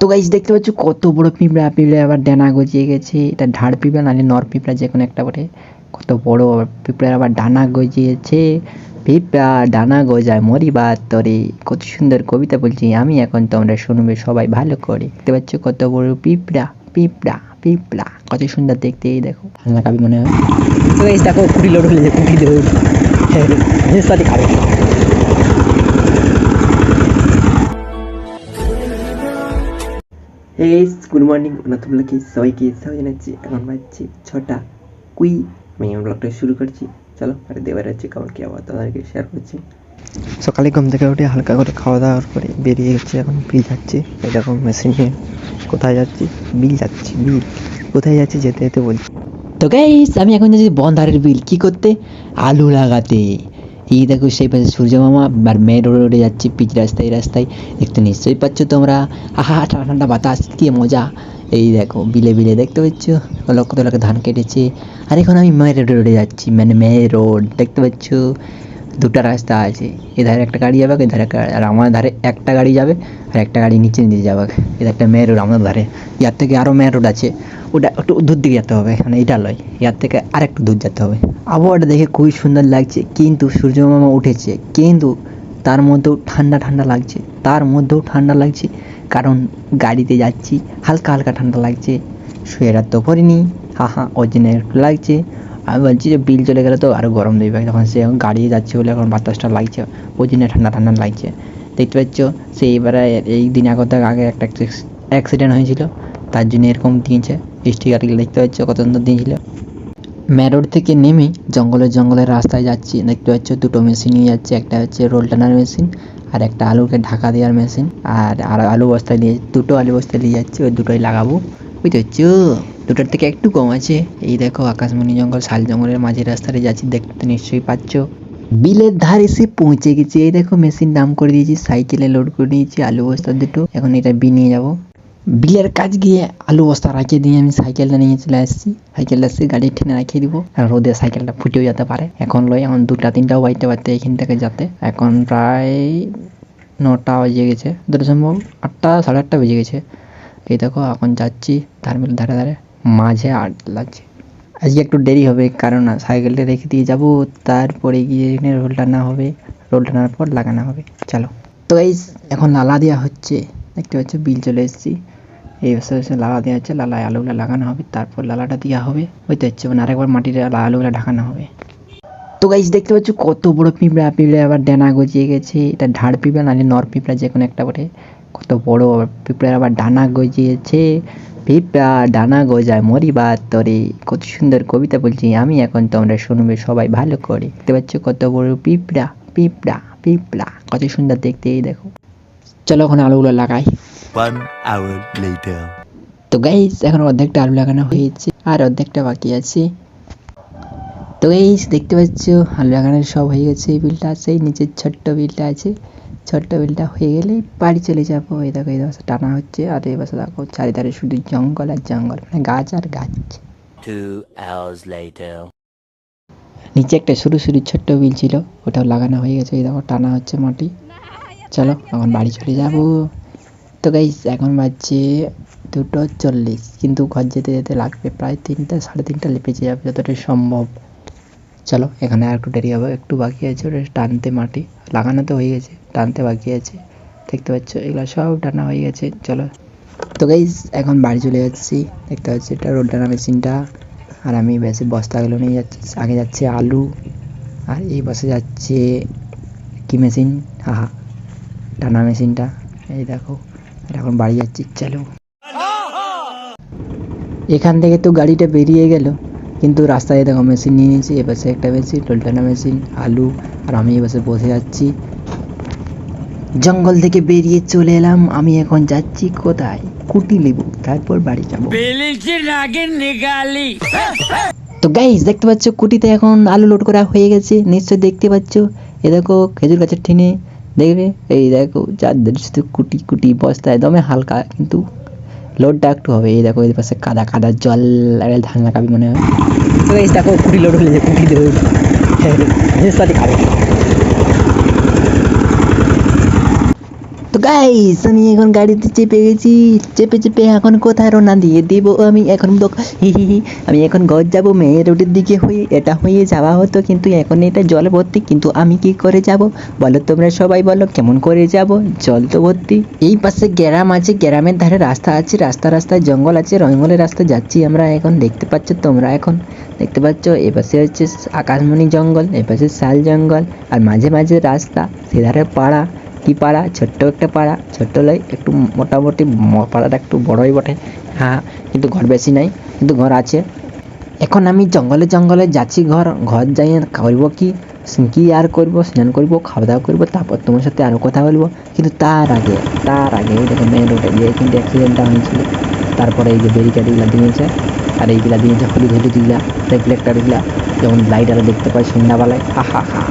তো গাইজ দেখতে পাচ্ছ কত বড় পিঁপড়া পিঁপড়া আবার ডানা গজিয়ে গেছে। এটা ঢাড় পিঁপড়া নাহলে নর পিঁপড়া যে কোনো একটা বটে। কত বড় পিঁপড়ার আবার ডানা গজিয়েছে। পিঁপড়া ডানা গজায় মরিবা তরে। কত সুন্দর কবিতা বলছি আমি এখন তোমরা শুনবে সবাই ভালো করে। দেখতে পাচ্ছ কত বড় পিঁপড়া পিঁপড়া পিঁপড়া। কত সুন্দর দেখতে এই দেখো। হালনা কাবি মনে হয়? তো গাইস দেখো কুড়ি লোড হলে কুড়ি লোড। জিনিসপাতি খাবে। হে গুড মর্নিং নতুনকে সবাইকে সবাই জানাচ্ছি। এখন বাজছে ছটা কুই। আমি ব্লগটা শুরু করছি। চলো, আর দেবার হচ্ছে কেমন কি আবার তোমাদেরকে শেয়ার করছি। সকালে ঘুম থেকে উঠে হালকা করে খাওয়া দাওয়ার পরে বেরিয়ে গেছে এখন বিল যাচ্ছে। এরকম মেশিন নিয়ে কোথায় যাচ্ছি? বিল যাচ্ছি, বিল। কোথায় যাচ্ছি যেতে যেতে বলছি। তো গাইস আমি এখন যাচ্ছি বন্ধারের বিল। কি করতে? আলু লাগাতে। এই দেখো সেই পাশে সূর্য মামা আর মেয়ে রোডে রোডে যাচ্ছে পিচ রাস্তায় রাস্তায়। দেখতে নিশ্চয়ই পাচ্ছ তোমরা। আহা, ঠান্ডা ঠান্ডা বাতাস, কি মজা। এই দেখো, বিলে বিলে দেখতে পাচ্ছ? লক্ষ লক্ষ ধান কেটেছে। আর এখন আমি মেয়ের রোডে যাচ্ছি মানে মেয়ে রোড দেখতে পাচ্ছ? দুটো রাস্তা আছে। এধারে একটা গাড়ি যাবে, এধারে আর আমার ধারে একটা গাড়ি যাবে, আর একটা গাড়ি নিচে নিচে যাবে। এটা একটা মেয়ের রোড আমাদের ধারে। ইয়ার থেকে আরও মেয়ের রোড আছে। ওটা একটু দূর দিকে যেতে হবে মানে এটা লয়। ইয়ার থেকে আর একটু দূর যেতে হবে। আবহাওয়াটা দেখে খুবই সুন্দর লাগছে, কিন্তু সূর্য মামা উঠেছে। কিন্তু তার মধ্যেও ঠান্ডা ঠান্ডা লাগছে। তার মধ্যেও ঠান্ডা লাগছে, কারণ গাড়িতে যাচ্ছি, হালকা হালকা ঠান্ডা লাগছে। সোয়েটার তো পরিনি হা হা ওর জন্য একটু লাগছে। আমি বলছি যে বিল চলে গেলে তো আরও গরম দেবে। তখন সে এখন গাড়ি যাচ্ছে বলে এখন বাতাসটা লাগছে। জন্য ঠান্ডা ঠান্ডা লাগছে। দেখতে পাচ্ছ, সে এবারে এই দিন আগত আগে একটা অ্যাক্সিডেন্ট হয়েছিল। তার জন্য এরকম দিয়েছে। স্টিকারগুলো দেখতে পাচ্ছ কত সুন্দর দিয়েছিল। ম্যারোড থেকে নেমে জঙ্গলের জঙ্গলের রাস্তায় যাচ্ছি। দেখতে পাচ্ছ দুটো মেশিন নিয়ে যাচ্ছে। একটা হচ্ছে রোল টানার মেশিন আর একটা আলুকে ঢাকা দেওয়ার মেশিন আর আলু বস্তায় নিয়ে দুটো আলু বস্তায় নিয়ে যাচ্ছি। ওই দুটোই লাগাবো। বুঝতে পারছ? দুটোর থেকে একটু কম আছে। এই দেখো, আকাশমণি জঙ্গল, শাল জঙ্গলের মাঝে রাস্তাটা যাচ্ছি, দেখতে নিশ্চয়ই পাচ্ছ। বিলের ধারে এসে পৌঁছে গেছি। এই দেখো, মেশিন দাম করে দিয়েছি, সাইকেলে লোড করে নিয়েছি, আলু বস্তা দুটো। এখন এটা বি নিয়ে যাব। বিলের কাজ গিয়ে আলু বস্তা রাখিয়ে দিয়ে আমি সাইকেলটা নিয়ে চলে আসছি। সাইকেলটা এসে গাড়ি ঠেনে রাখিয়ে দিব। আর রোদে সাইকেলটা ফুটেও যেতে পারে। এখন লয় এখন দুটা, তিনটাও বাইতে পারতে এখান থেকে যাতে। এখন প্রায় নটা বেজে গেছে। যত সম্ভব? আটটা, সাড়ে আটটা বেজে গেছে। এই দেখো, এখন যাচ্ছি ধারমিল ধারে ধারে। মাঝে আট লাগছে। আজকে একটু দেরি হবে, কারণ সাইকেলটা রেখে দিয়ে যাব, তারপরে গিয়ে রোল টানা হবে, রোল টানার পর লাগানো হবে। চলো। তো এই এখন লালা দেওয়া হচ্ছে। দেখতে পাচ্ছ, বিল চলে এসেছি। এই এসে লালা দেওয়া হচ্ছে, লালায় আলুগুলো লাগানো হবে, তারপর লালাটা দেওয়া হবে। বুঝতে হচ্ছে মানে আরেকবার মাটির আলুগুলো ঢাকানো হবে। তো গাইস দেখতে পাচ্ছ, কত বড় পিঁপড়া পিঁপড়া আবার ডানা গজিয়ে গেছে। এটা ঢাড় পিঁপড়া নাহলে নর পিঁপড়া যে কোনো একটা বটে। কত বড় পিঁপড়ার আবার ডানা গজিয়েছে। পিঁপড়া ডানা গজায় মরিবা তরে কত সুন্দর কবিতা বলছি আমি এখন তোমরা শুনবে সবাই ভালো করে। দেখতে পাচ্ছ কত বড় পিঁপড়া পিঁপড়া পিঁপড়া কত সুন্দর দেখতে এই দেখো। চলো ওখানে আলুগুলো লাগাই. তো গাইস এখন অর্ধেকটা আলু লাগানো হয়েছে আর অর্ধেকটা বাকি আছে। তো গাইস দেখতে পাচ্ছ আলু লাগানোর সব হয়ে গেছে এই বিলটা আছে এই নিচের ছোট্ট বিলটা আছে। ছোট্ট বিলটা হয়ে গেলে বাড়ি চলে যাব। এই দেখো এই বছর টানা হচ্ছে আর এই বছর দেখো চারিধারে শুধু জঙ্গল আর জঙ্গল মানে গাছ আর গাছ. নিচে একটা সরু সরু ছোট্ট বিল ছিল ওটাও লাগানো হয়ে গেছে এই দেখো টানা হচ্ছে মাটি। চলো এখন বাড়ি চলে যাব। তো গাইস এখন বাজছে দুটো চল্লিশ কিন্তু ঘর যেতে যেতে লাগবে প্রায় তিনটা সাড়ে তিনটা লেপেছে যাবে যতটা সম্ভব। চলো, এখানে আর একটু দেরি হবে। একটু বাকি আছে ওটা টানতে মাটি। লাগানো তো হয়ে গেছে, টানতে বাকি আছে। দেখতে পাচ্ছ, এগুলো সব টানা হয়ে গেছে। চলো। তো গাইস এখন বাড়ি চলে যাচ্ছি। দেখতে পাচ্ছি, এটা রোল টানা মেশিনটা। আর আমি বেশি বস্তাগুলো নিয়ে যাচ্ছি। আগে যাচ্ছে আলু, আর এই বসে যাচ্ছে কি মেশিন? হা টানা মেশিনটা। এই দেখো, আর এখন বাড়ি যাচ্ছি। চলো। এখান থেকে তো গাড়িটা বেরিয়ে গেল। কিন্তু রাস্তায় দেখো মেশিন নিয়ে নিয়েছি এপাশে একটা মেশিন টোলটানা মেশিন আলু আর আমি এপাশে বসে যাচ্ছি জঙ্গল থেকে বেরিয়ে চলে এলাম আমি এখন যাচ্ছি কোথায়? কুটি লেবু তারপর বাড়ি যাব। তো গাইস দেখতে পাচ্ছ কুটিতে এখন আলু লোড করা হয়ে গেছে নিশ্চয় দেখতে পাচ্ছ। এ দেখো খেজুর গাছের ঠিনে দেখবে? এই দেখো চারদের শুধু কুটি কুটি বস্তায় দমে হালকা কিন্তু লোডটা একটু হবে। এই দেখো এর পাশে কাদা কাদা জল, আরে ধান লাগাবি মনে হয়। তো এই দেখো কুটি লোড হলে কুটি লোড জিনিসপাতি খাবে তো গাইস আমি এখন গাড়িতে চেপে গেছি। চেপে চেপে এখন কোথায় রওনা দিয়ে দিব আমি? এখন হি হি হি, আমি এখন ঘর যাব মেয়ের রোডের দিকে হয়ে। এটা হয়ে যাওয়া হতো কিন্তু এখন এটা জলে ভর্তি। কিন্তু আমি কি করে যাব? বলো তোমরা সবাই বলো, কেমন করে যাব? জল তো ভর্তি। এই পাশে গ্রাম আছে, গ্রামের ধারে রাস্তা আছে, রাস্তা রাস্তায় জঙ্গল আছে জঙ্গলের রাস্তা যাচ্ছি আমরা এখন। দেখতে পাচ্ছ তোমরা এখন। দেখতে পাচ্ছ, এ পাশে হচ্ছে আকাশমণি জঙ্গল, এ পাশে শাল জঙ্গল, আর মাঝে মাঝে রাস্তা, সেধারে পাড়া। কি পাড়া, ছোট্ট একটা পাড়া, ছোট্ট লাই, একটু মোটামুটি পাড়াটা একটু বড়ই বটে। হ্যাঁ কিন্তু ঘর বেশি নাই, কিন্তু ঘর আছে। এখন আমি জঙ্গলে জঙ্গলে যাচ্ছি ঘর ঘর যাই করব কি? কি আর করব? স্নান করব, খাওয়া দাওয়া করব, তারপর তোমার সাথে আরও কথা বলব। কিন্তু তার আগে তার আগে দেখো মেন রোডে গিয়ে কিন্তু অ্যাক্সিডেন্টটা হয়েছিল। তারপরে এই যে ব্যারিকেডগুলো দিয়েছে আর এইগুলা দিয়েছে হলুদ হলুদগুলা রিফ্লেক্টারগুলা যেমন লাইট আরও দেখতে পাই সন্ধ্যাবেলায়। হা হা হা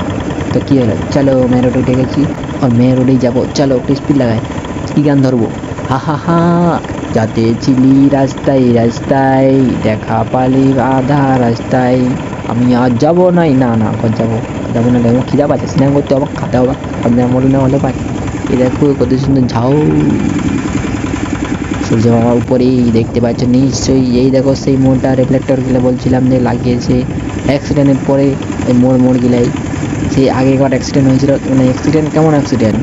তো কী হলো? চলো মেন রোডে উঠে গেছি আর মেয়ে রোডেই যাব চলো একটু স্পিড লাগাই কী গান ধরবো হা হা হা যাতে ছিলি রাস্তায় রাস্তায় দেখা পালি আধা রাস্তায় আমি আর যাব নাই না না ঘর যাব যাব না যাব খিদা পাচ্ছে স্নান করতে হবে খাতে হবে খাতে মরি না হলে পাই এই দেখো কত সুন্দর ঝাউ সূর্য মামার উপরেই দেখতে পাচ্ছ নিশ্চয়ই এই দেখো সেই মোড়টা রিফ্লেক্টরগুলো বলছিলাম যে লাগিয়েছে অ্যাক্সিডেন্টের পরে এই মোড় মোড় মোড়গুলাই সেই আগে আগেকার অ্যাক্সিডেন্ট হয়েছিল মানে অ্যাক্সিডেন্ট কেমন অ্যাক্সিডেন্ট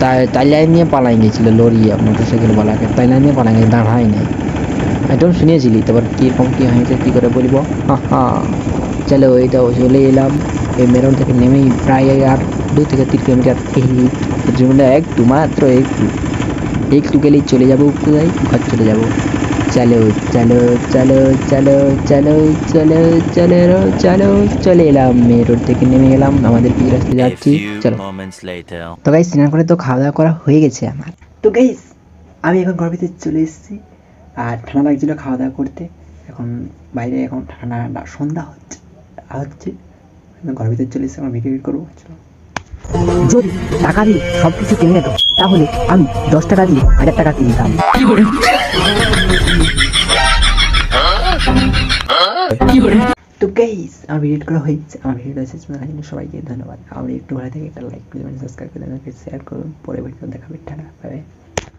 তাই তাইলাই নিয়ে পালাই গেছিল লরি মোটর সাইকেল বলাকে তাইলাই নিয়ে পালাই গেছে দাঁড়াই নাই। একদম শুনিয়েছিলি তারপর কীরকম কী হয়েছে, কী করে বলব? হা হা চলো, এইটা চলে এলাম। এই মেরন থেকে নেমেই প্রায় আর দু থেকে তিন কিলোমিটার কিলোমিটার একটু মাত্র, একটু একটু গেলেই চলে যাব, কোথায়? ঘর চলে যাব। চলো চলো চলো চলো চলো চলো চলো চলো চলে এলাম। মেন রোড থেকে নেমে গেলাম আমাদের পিচ রাস্তায় যাচ্ছি। চলো. তো গাইস স্নান করে তো খাওয়া দাওয়া করা হয়ে গেছে আমার। তো গাইস আমি এখন ঘর ভিতরে চলে এসেছি। আর ঠান্ডা লাগছিল খাওয়া দাওয়া করতে। এখন বাইরে এখন ঠান্ডা ঠান্ডা সন্ধ্যা হচ্ছে হচ্ছে। ঘর ভিতরে চলে এসেছি আমার ভিডিও করব। চলো। যদি টাকা দিয়ে সব কিছু কিনে নিত, তাহলে আমি দশ টাকা দিয়ে হাজার টাকা কিনতাম তো গাইস আমার করা হয়েছে, আমার শেষ জন্য সবাইকে ধন্যবাদ। আমার একটু ভালো থেকে একটা লাইক সাবস্ক্রাইব করবেন শেয়ার করুন, পরে ভিডিও দেখাবে টাটা বাই